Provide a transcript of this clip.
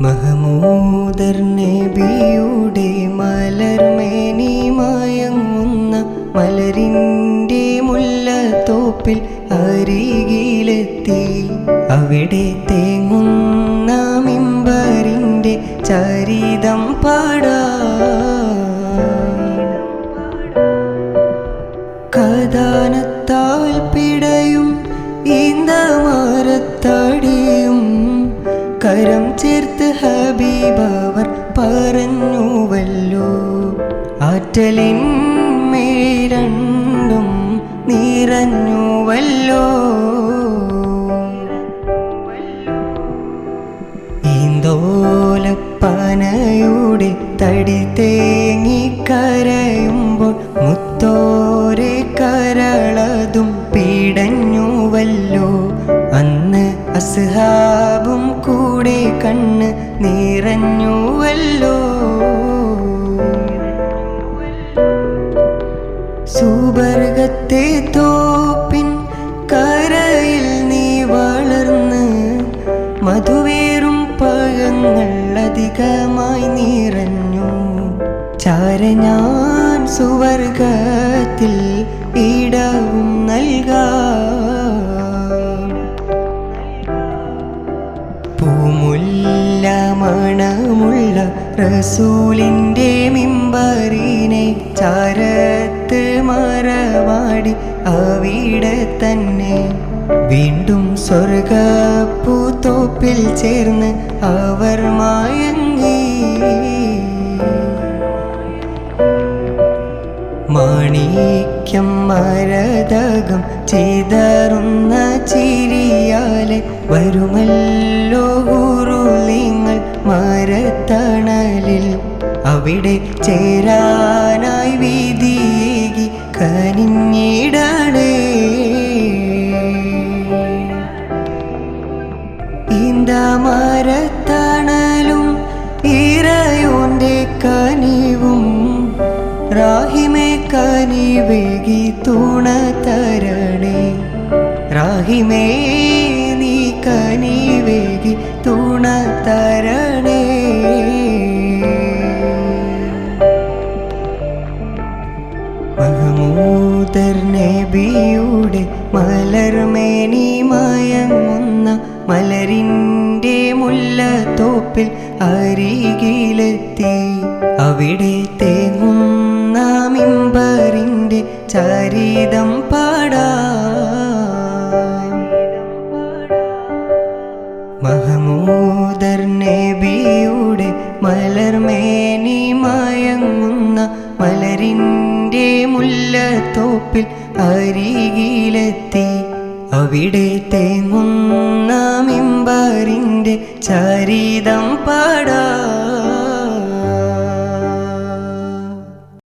മഹമൂദർ നബിയുടെ മലർമേനി മയങ്ങുന്ന മലരിന്റെ മുല്ലത്തോപ്പിൽ അരികിലെത്തി. അവിടെ തേങ്ങുന്ന മിമ്പറിന്റെ ചരിതം പാടാ. ആറ്റലിൻ മേരണ്ടും നിറഞ്ഞുവല്ലോ. ഈന്തോലപ്പനയുടെ തടി തേങ്ങി കരയുമ്പോൾ മുത്തോരെ കരളതും പീടഞ്ഞുവല്ലോ അന്ന് അസ്ഹാബും കൂടെ കണ്ണ് നിറഞ്ഞുവല്ലോ. സുവർഗത്തെ തോപ്പിൻ കരയിൽ നീ വളർന്ന് മധുവേറും പഴങ്ങൾ അധികമായി നിറഞ്ഞു. ചാര ഞാൻ സുവർഗത്തിൽ ഇടവും നൽകാം. പൂമുല്ല മണമുള്ള റസൂലിന്റെ മിമ്പറിനെ ചാരത്ത് മറവാടി അവിടെ തന്നെ. വീണ്ടും സ്വർഗ പൂത്തോപ്പിൽ ചേർന്ന് അവർ മായങ്ങി മാണിക്യം മരതകം ചെയ്തറുന്ന ചിരിയാലെ വരുമല്ലോ ഉരുളിങ്ങൾ മരത്തണലിൽ. അവിടെ ചേരാനായി വീതിയേകി കനിഞ്ഞിടണേ. ഈന്തമരത്തണലും ഇറയോന്റെ കനിവും റാഹിമേ കനിവേകി തുണ തരണേ. റാഹിമേ നീ കനിവേകി തുണ നബിയുടെ മലർമേനി മയങ്ങുന്ന മലരിന്റെ മുല്ലത്തോപ്പിൽ അരികിലെത്തി. അവിടെ തേങ്ങുന്ന മിമ്പറിന്റെ ചരിതം പാടാ. മഹമൂദർ മുല്ലത്തോപ്പിൽ അരികിലെത്തി. അവിടെ തേങ്ങുന്ന മിമ്പറിന്റെ ചരിതം പാടാ.